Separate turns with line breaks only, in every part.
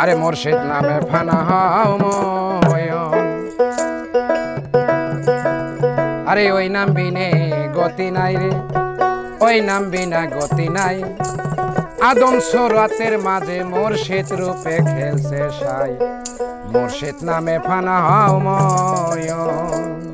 আরে মোর্শেদ নামে ফানা হাও আরে ওই নাম বিনে গতি নাই রে, ওই নাম বিনা গতি নাই। আদম সরাতের মাঝে মোর্শেদ রূপে খেলছে সাই, মোর্শেদ নামে ফানা হাও ময়ন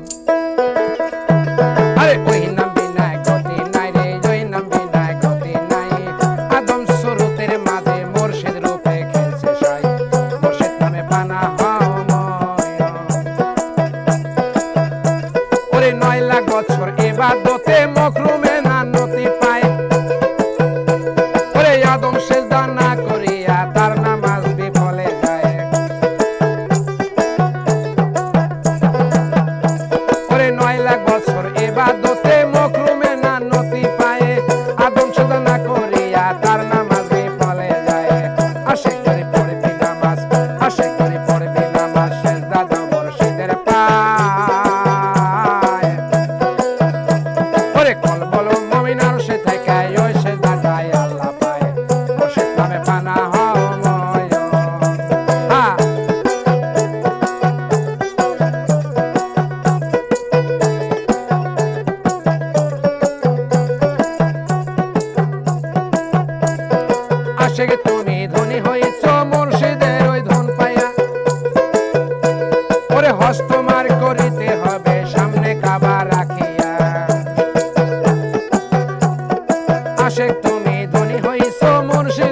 এবাদতে মমিন আর সে থেকে ওই সে দাঁড়ায় আল্লাহ তুমি ধনী হয়েছ ধনী হইছ মুর্শিদের